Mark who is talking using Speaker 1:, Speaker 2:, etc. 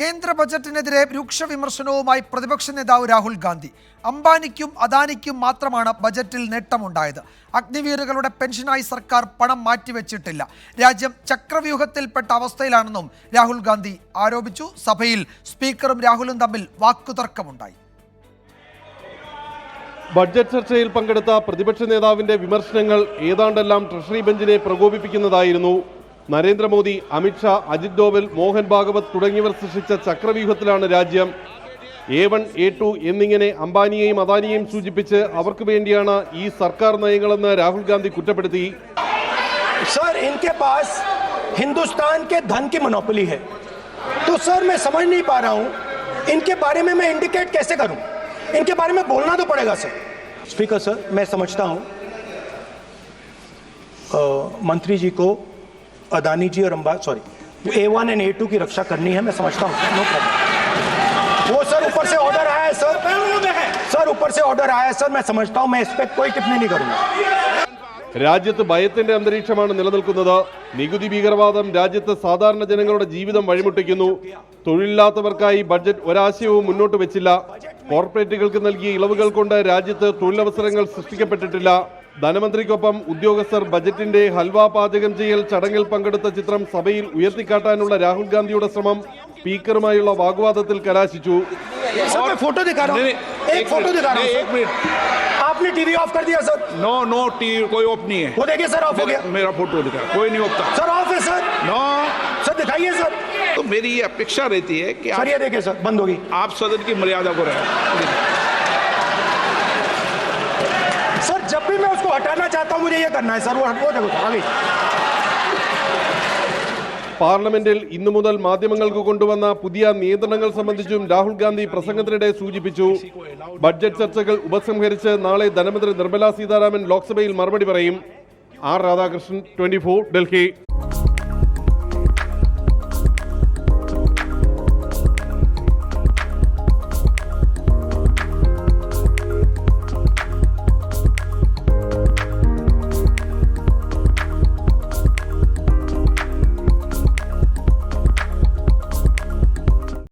Speaker 1: കേന്ദ്ര ബജറ്റിനെതിരെ രൂക്ഷ വിമർശനവുമായി പ്രതിപക്ഷ നേതാവ് രാഹുൽ ഗാന്ധി. അംബാനിക്കും അദാനിക്കും മാത്രമാണ് ബജറ്റിൽ നേട്ടമുണ്ടായത്. അഗ്നിവീറുകളുടെ പെൻഷനായി സർക്കാർ പണം മാറ്റിവെച്ചിട്ടില്ല. രാജ്യം ചക്രവ്യൂഹത്തിൽപ്പെട്ട അവസ്ഥയിലാണെന്നും രാഹുൽ ഗാന്ധി ആരോപിച്ചു. സഭയിൽ സ്പീക്കറും രാഹുലും തമ്മിൽ വാക്കുതർക്കമുണ്ടായി.
Speaker 2: ബഡ്ജറ്റ് ചർച്ചയിൽ പങ്കെടുത്ത പ്രതിപക്ഷ നേതാവിന്റെ വിമർശനങ്ങൾ ഏതാണ്ടെല്ലാം ട്രഷറി ബെഞ്ചിനെ പ്രകോപിപ്പിക്കുന്നതായിരുന്നു നരേന്ദ്രമോദി അമിത്ഷാ അജിത് ഡോവൽ മോഹൻ ഭാഗവത് തുടങ്ങിയവർ സൃഷ്ടിച്ച ചക്രവ്യൂഹത്തിലാണ് രാജ്യം എ വൺ എ ടു എന്നിങ്ങനെ അംബാനിയെയും അദാനിയെയും സൂചിപ്പിച്ച് അവർക്ക് വേണ്ടിയാണ് ഈ സർക്കാർ നയങ്ങളെന്ന് രാഹുൽ ഗാന്ധി കുറ്റപ്പെടുത്തി
Speaker 3: सर इनके पास हिंदुस्तान के धन की मोनोपोली है तो सर मैं समझ नहीं पा रहा हूं इनके बारे में मैं इंडिकेट कैसे करूं इनके बारे में बोलना तो पड़ेगा सर स्पीकर सर मैं समझता हूं अ, मंत्री जी को अदानी जी और Amba sorry A one and A two की रक्षा करनी है मैं समझता हूं नो प्रॉब्लम वो सर ऊपर से ऑर्डर आया है सर सर ऊपर से ऑर्डर आया है सर मैं समझता हूं मैं इस पर कोई टिप्पणी नहीं करूंगा
Speaker 2: രാജ്യത്ത് ഭയത്തിന്റെ അന്തരീക്ഷമാണ് നിലനിൽക്കുന്നത് നികുതി ഭീകരവാദം രാജ്യത്ത് സാധാരണ ജനങ്ങളുടെ ജീവിതം വഴിമുട്ടിക്കുന്നു തൊഴിലില്ലാത്തവർക്കായി ബഡ്ജറ്റ് ഒരാശയവും മുന്നോട്ട് വെച്ചില്ല കോർപ്പറേറ്റുകൾക്ക് നൽകിയ ഇളവുകൾ കൊണ്ട് രാജ്യത്ത് തൊഴിലവസരങ്ങൾ സൃഷ്ടിക്കപ്പെട്ടിട്ടില്ല ധനമന്ത്രിക്കൊപ്പം ഉദ്യോഗസ്ഥർ ബജറ്റിന്റെ ഹൽവ പാചകം ചെയ്യൽ ചടങ്ങിൽ പങ്കെടുത്ത ചിത്രം സഭയിൽ ഉയർത്തിക്കാട്ടാനുള്ള രാഹുൽ ഗാന്ധിയുടെ ശ്രമം സ്പീക്കറുമായുള്ള വാഗ്വാദത്തിൽ കലാശിച്ചു
Speaker 3: सर मैं फोटो दिखा रहा हूं
Speaker 4: नहीं,
Speaker 3: एक
Speaker 4: एक
Speaker 3: फोटो
Speaker 4: मिनट,
Speaker 3: दिखा रहा हूं
Speaker 4: नहीं,
Speaker 3: सर।
Speaker 4: एक मिनट
Speaker 3: आपने टीवी ऑफ कर दिया सर
Speaker 4: नो नो टी कोई ऑफ नहीं है
Speaker 3: वो देखिए सर ऑफ हो गया
Speaker 4: मेरा, मेरा फोटो दिखा कोई नहीं ऑफ था
Speaker 3: सर ऑफ है सर
Speaker 4: नो
Speaker 3: सर दिखाइए सर
Speaker 4: तो मेरी ये अपेक्षा रहती है कि
Speaker 3: सर
Speaker 4: आप,
Speaker 3: ये देखिए सर बंद होगी
Speaker 4: आप सदन की मर्यादा को रहे
Speaker 3: जब भी मैं उसको हटाना चाहता हूं मुझे ये करना है सर वो वो देखो सर, आ गई
Speaker 2: പാർലമെന്റിൽ ഇന്നു മുതൽ മാധ്യമങ്ങൾക്ക് കൊണ്ടുവന്ന പുതിയ നിയന്ത്രണങ്ങൾ സംബന്ധിച്ചും രാഹുൽ ഗാന്ധി പ്രസംഗത്തിനിടെ സൂചിപ്പിച്ചു ബഡ്ജറ്റ് ചർച്ചകൾ ഉപസംഹരിച്ച് നാളെ ധനമന്ത്രി നിർമ്മലാ സീതാരാമൻ ലോക്സഭയിൽ മറുപടി പറയും ആർ രാധാകൃഷ്ണൻ ട്വന്റി ഡൽഹി